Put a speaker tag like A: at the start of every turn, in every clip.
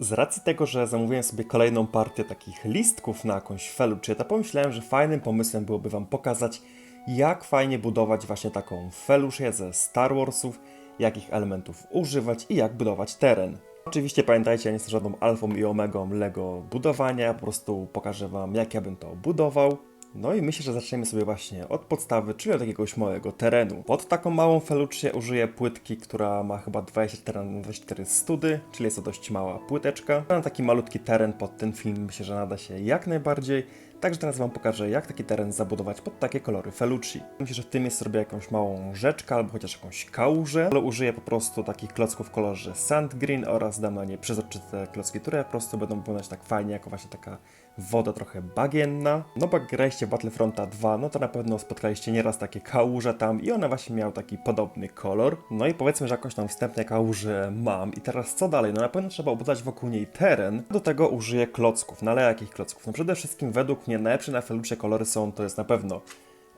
A: Z racji tego, że zamówiłem sobie kolejną partię takich listków na jakąś felucję, to pomyślałem, że fajnym pomysłem byłoby Wam pokazać, jak fajnie budować właśnie taką felucję ze Star Warsów, jakich elementów używać i jak budować teren. Oczywiście pamiętajcie, ja nie jestem żadną alfą i omegą Lego budowania, ja po prostu pokażę Wam, jak ja bym to budował. No i myślę, że zaczniemy sobie właśnie od podstawy, czyli od jakiegoś małego terenu. Pod taką małą felucję użyję płytki, która ma chyba 24 na 24 study, czyli jest to dość mała płyteczka. Na taki malutki teren pod ten film myślę, że nada się jak najbardziej. Także teraz Wam pokażę, jak taki teren zabudować pod takie kolory felucci. Myślę, że w tym jest zrobię jakąś małą rzeczkę albo chociaż jakąś kałużę, ale użyję po prostu takich klocków w kolorze sand green oraz dam na nie przezroczyste klocki, które po prostu będą wyglądać tak fajnie, jako właśnie taka woda trochę bagienna. No bo jak graliście Battlefronta 2, no to na pewno spotkaliście nieraz takie kałuże tam i one właśnie miały taki podobny kolor. No i powiedzmy, że jakoś tam wstępne kałuże mam i teraz co dalej? No na pewno trzeba obudować wokół niej teren. Do tego użyję klocków. No ale jakich klocków? No przede wszystkim według mnie najlepsze na felucie kolory są, to jest na pewno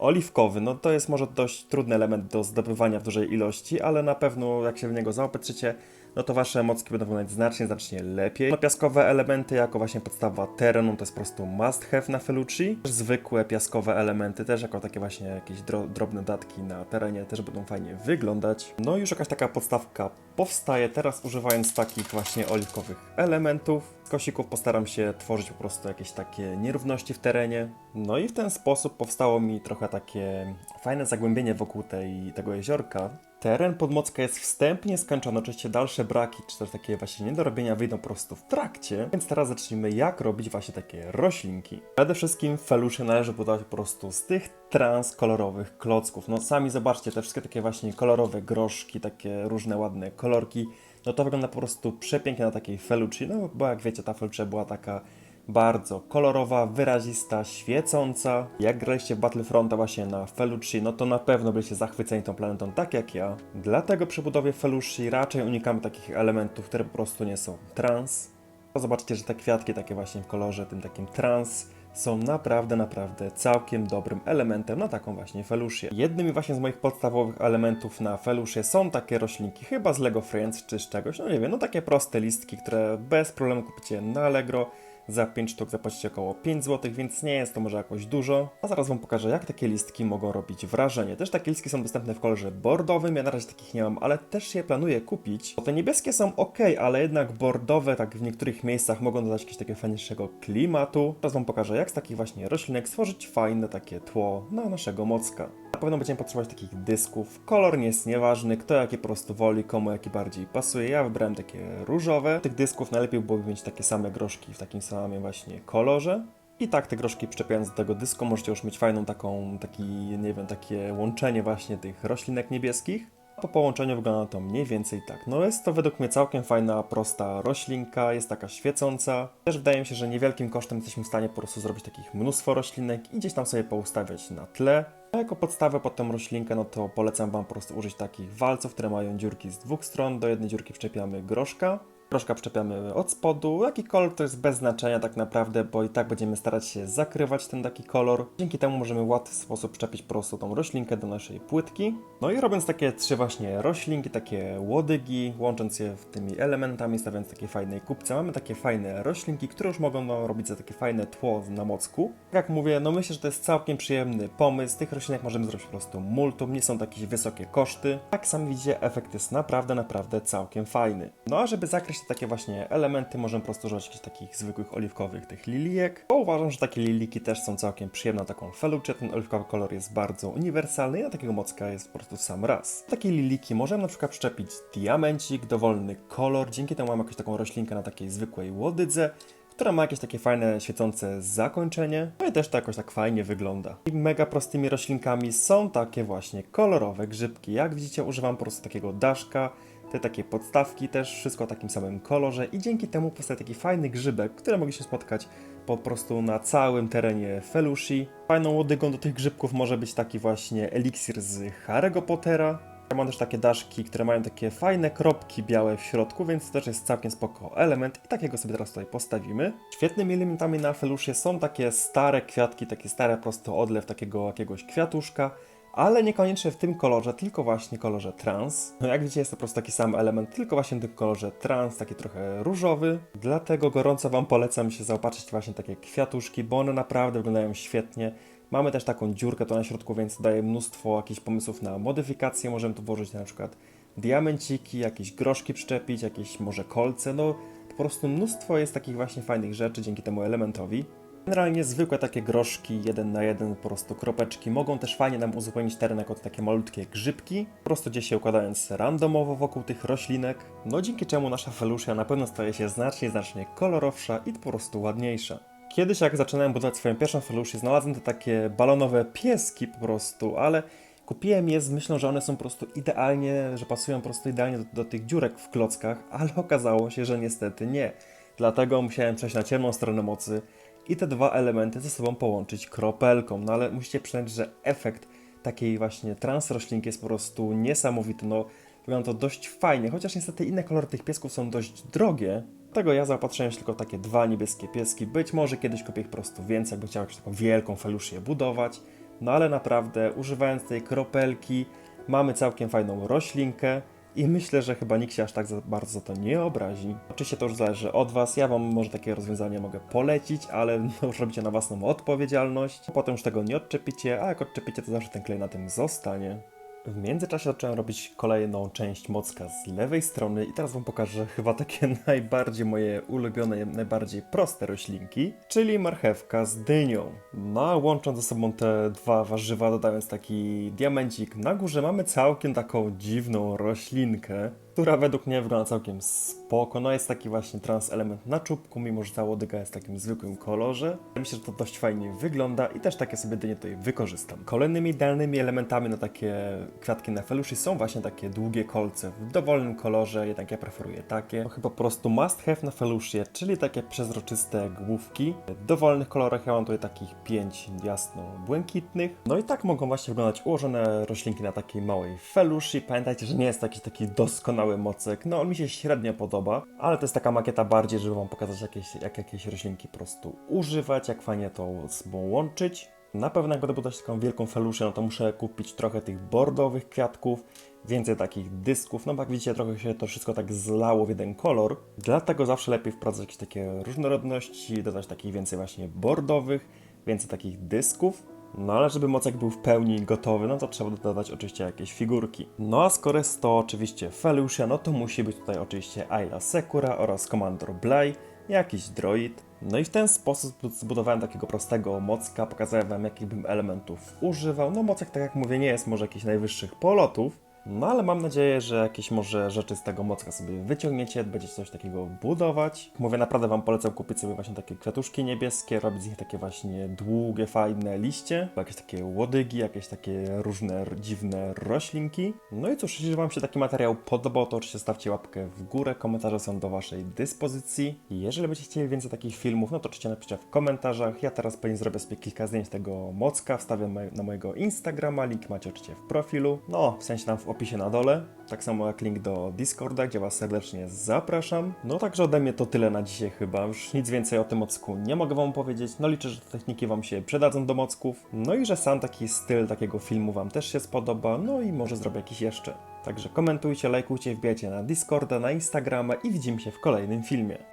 A: oliwkowy, no to jest może dość trudny element do zdobywania w dużej ilości, ale na pewno jak się w niego zaopatrzycie, no to wasze mocki będą wyglądać znacznie, znacznie lepiej. No piaskowe elementy jako właśnie podstawa terenu to jest po prostu must have na Felucci. Zwykłe piaskowe elementy też jako takie właśnie jakieś dro drobne datki na terenie też będą fajnie wyglądać. No i już jakaś taka podstawka powstaje teraz używając takich właśnie oliwkowych elementów. Z kosików postaram się tworzyć po prostu jakieś takie nierówności w terenie. No i w ten sposób powstało mi trochę takie fajne zagłębienie wokół tej, tego jeziorka. Teren podmocka jest wstępnie skończony, oczywiście dalsze braki, czy też takie właśnie niedorobienia wyjdą po prostu w trakcie, więc teraz zacznijmy jak robić właśnie takie roślinki. Przede wszystkim felusze należy budować po prostu z tych transkolorowych klocków. No sami zobaczcie, te wszystkie takie właśnie kolorowe groszki, takie różne ładne kolorki, no to wygląda po prostu przepięknie na takiej felucci, no bo jak wiecie ta feluccia była taka bardzo kolorowa, wyrazista, świecąca. Jak graliście Battlefronta właśnie na Felucci, no to na pewno byliście zachwyceni tą planetą tak jak ja. Dlatego przy budowie Felucci raczej unikamy takich elementów, które po prostu nie są trans. Zobaczcie, że te kwiatki takie właśnie w kolorze tym takim trans są naprawdę, naprawdę całkiem dobrym elementem na taką właśnie felusię. Jednym właśnie z moich podstawowych elementów na felusię są takie roślinki, chyba z Lego Friends czy z czegoś, no nie wiem, no takie proste listki, które bez problemu kupicie na Allegro. Za 5 sztuk zapłacicie około 5 zł, więc nie jest to może jakoś dużo. A zaraz Wam pokażę, jak takie listki mogą robić wrażenie. Też takie listki są dostępne w kolorze bordowym, ja na razie takich nie mam, ale też je planuję kupić. Bo te niebieskie są ok, ale jednak bordowe, tak w niektórych miejscach mogą dodać jakiegoś takiego fajniejszego klimatu. Teraz Wam pokażę, jak z takich właśnie roślinek stworzyć fajne takie tło na naszego mocka. Na pewno będziemy potrzebować takich dysków. Kolor nie jest nieważny, kto jaki po prostu woli, komu jaki bardziej pasuje. Ja wybrałem takie różowe. Tych dysków najlepiej byłoby mieć takie same groszki w takim samym właśnie kolorze. I tak te groszki przyczepiając do tego dysku możecie już mieć fajną taką, taki, nie wiem, takie łączenie właśnie tych roślinek niebieskich. Po połączeniu wygląda to mniej więcej tak. No jest to według mnie całkiem fajna, prosta roślinka, jest taka świecąca. Też wydaje mi się, że niewielkim kosztem jesteśmy w stanie po prostu zrobić takich mnóstwo roślinek i gdzieś tam sobie poustawiać na tle. A jako podstawę pod tą roślinkę, no to polecam Wam po prostu użyć takich walców, które mają dziurki z dwóch stron. Do jednej dziurki przyczepiamy groszka, Groszka przyczepiamy od spodu. Jaki kolor to jest bez znaczenia tak naprawdę, bo i tak będziemy starać się zakrywać ten taki kolor. Dzięki temu możemy w łatwy sposób przyczepić po prostu tą roślinkę do naszej płytki. No i robiąc takie trzy właśnie roślinki, takie łodygi, łącząc je tymi elementami, stawiając takie fajne kupce, mamy takie fajne roślinki, które już mogą no, robić za takie fajne tło na mocku. Jak mówię, no myślę, że to jest całkiem przyjemny pomysł. Tych roślinek możemy zrobić po prostu multum, nie są to jakieś wysokie koszty. Jak sami widzicie, efekt jest naprawdę, naprawdę całkiem fajny. No a żeby zakryć takie właśnie elementy, możemy po prostu używać jakichś takich zwykłych oliwkowych tych lilijek, bo uważam, że takie liliki też są całkiem przyjemne taką felucie. Ten oliwkowy kolor jest bardzo uniwersalny i na takiego mocka jest po prostu sam raz. Takie liliki możemy na przykład przyczepić diamencik, dowolny kolor, dzięki temu mamy jakąś taką roślinkę na takiej zwykłej łodydze, która ma jakieś takie fajne, świecące zakończenie, no i też to jakoś tak fajnie wygląda. I mega prostymi roślinkami są takie właśnie kolorowe grzybki. Jak widzicie, używam po prostu takiego daszka, te takie podstawki też, wszystko o takim samym kolorze i dzięki temu powstaje taki fajny grzybek, który mogliście spotkać po prostu na całym terenie Felushi. Fajną łodygą do tych grzybków może być taki właśnie eliksir z Harry'ego Pottera. Ja mam też takie daszki, które mają takie fajne kropki białe w środku, więc to też jest całkiem spoko element i takiego sobie teraz tutaj postawimy. Świetnymi elementami na felusie są takie stare kwiatki, takie stare prosto odlew takiego jakiegoś kwiatuszka, ale niekoniecznie w tym kolorze, tylko właśnie kolorze trans. No jak widzicie jest to po prostu taki sam element, tylko właśnie w tym kolorze trans, taki trochę różowy. Dlatego gorąco Wam polecam się zaopatrzyć właśnie takie kwiatuszki, bo one naprawdę wyglądają świetnie. Mamy też taką dziurkę to na środku, więc daje mnóstwo jakichś pomysłów na modyfikacje. Możemy tu włożyć na przykład diamenciki, jakieś groszki przyczepić, jakieś może kolce, no po prostu mnóstwo jest takich właśnie fajnych rzeczy dzięki temu elementowi. Generalnie zwykłe takie groszki, jeden na jeden, po prostu kropeczki, mogą też fajnie nam uzupełnić teren jako takie malutkie grzybki, po prostu gdzieś się układając randomowo wokół tych roślinek, no dzięki czemu nasza felusia na pewno staje się znacznie, znacznie kolorowsza i po prostu ładniejsza. Kiedyś jak zaczynałem budować swoją pierwszą felusię, znalazłem te takie balonowe pieski po prostu, ale kupiłem je z myślą, że one są po prostu idealnie, że pasują po prostu idealnie do, do tych dziurek w klockach, ale okazało się, że niestety nie. Dlatego musiałem przejść na ciemną stronę mocy i te dwa elementy ze sobą połączyć kropelką. No ale musicie przyznać, że efekt takiej właśnie trans roślinki jest po prostu niesamowity. No wygląda to dość fajnie, chociaż niestety inne kolory tych piesków są dość drogie. Dlatego ja zaopatrzyłem się tylko takie dwa niebieskie pieski. Być może kiedyś kupię ich po prostu więcej, jakby chciał jakąś taką wielką felusję budować. No ale naprawdę, używając tej kropelki, mamy całkiem fajną roślinkę i myślę, że chyba nikt się aż tak za bardzo to nie obrazi. Oczywiście to już zależy od Was. Ja Wam może takie rozwiązanie mogę polecić, ale no, już robicie na własną odpowiedzialność. Potem już tego nie odczepicie, a jak odczepicie, to zawsze ten klej na tym zostanie. W międzyczasie zacząłem robić kolejną część mocka z lewej strony i teraz Wam pokażę chyba takie najbardziej moje ulubione, najbardziej proste roślinki, czyli marchewka z dynią. No a łącząc ze sobą te dwa warzywa, dodając taki diamencik na górze, mamy całkiem taką dziwną roślinkę, która według mnie wygląda całkiem spoko. No jest taki właśnie trans element na czubku, mimo że ta łodyga jest w takim zwykłym kolorze. Myślę, że to dość fajnie wygląda i też takie sobie dynie tutaj wykorzystam. Kolejnymi idealnymi elementami na takie kwiatki na feluszy są właśnie takie długie kolce w dowolnym kolorze, jednak ja preferuję takie. To chyba po prostu must have na felusie, czyli takie przezroczyste główki. W dowolnych kolorach ja mam tutaj takich pięć jasno-błękitnych. No i tak mogą właśnie wyglądać ułożone roślinki na takiej małej feluszy. Pamiętajcie, że nie jest to jakiś taki doskonały mocek. No on mi się średnio podoba, ale to jest taka makieta bardziej, żeby wam pokazać jakieś, jak jakieś roślinki po prostu używać, jak fajnie to łączyć. Na pewno jak będę budować taką wielką feluszę, no to muszę kupić trochę tych bordowych kwiatków, więcej takich dysków, no bo jak widzicie trochę się to wszystko tak zlało w jeden kolor, dlatego zawsze lepiej wprowadzać jakieś takie różnorodności, dodać takich więcej właśnie bordowych, więcej takich dysków. No ale żeby mocek był w pełni gotowy, no to trzeba dodać oczywiście jakieś figurki. No a skoro jest to oczywiście Felusia, no to musi być tutaj oczywiście Ayla Sekura oraz Commander Bly, jakiś droid. No i w ten sposób zbudowałem takiego prostego mocka, pokazałem wam jakich bym elementów używał. No mocek, tak jak mówię, nie jest może jakichś najwyższych polotów, no ale mam nadzieję, że jakieś może rzeczy z tego mocka sobie wyciągniecie, będziecie coś takiego budować. Mówię, naprawdę Wam polecam kupić sobie właśnie takie kwiatuszki niebieskie, robić z nich takie właśnie długie, fajne liście, jakieś takie łodygi, jakieś takie różne dziwne roślinki. No i cóż, jeśli Wam się taki materiał podobał, to oczywiście stawcie łapkę w górę, komentarze są do Waszej dyspozycji. Jeżeli będziecie chcieli więcej takich filmów, no to oczywiście napiszcie w komentarzach. Ja teraz pewnie zrobię sobie kilka zdjęć tego mocka, wstawię na mojego Instagrama, link macie oczywiście w profilu, no w sensie tam w opisie na dole, tak samo jak link do Discorda, gdzie Was serdecznie zapraszam. No także ode mnie to tyle na dzisiaj chyba, już nic więcej o tym mocku nie mogę Wam powiedzieć, no liczę, że te techniki Wam się przydadzą do mocków, no i że sam taki styl takiego filmu Wam też się spodoba, no i może zrobię jakiś jeszcze. Także komentujcie, lajkujcie, wbijajcie na Discorda, na Instagrama i widzimy się w kolejnym filmie.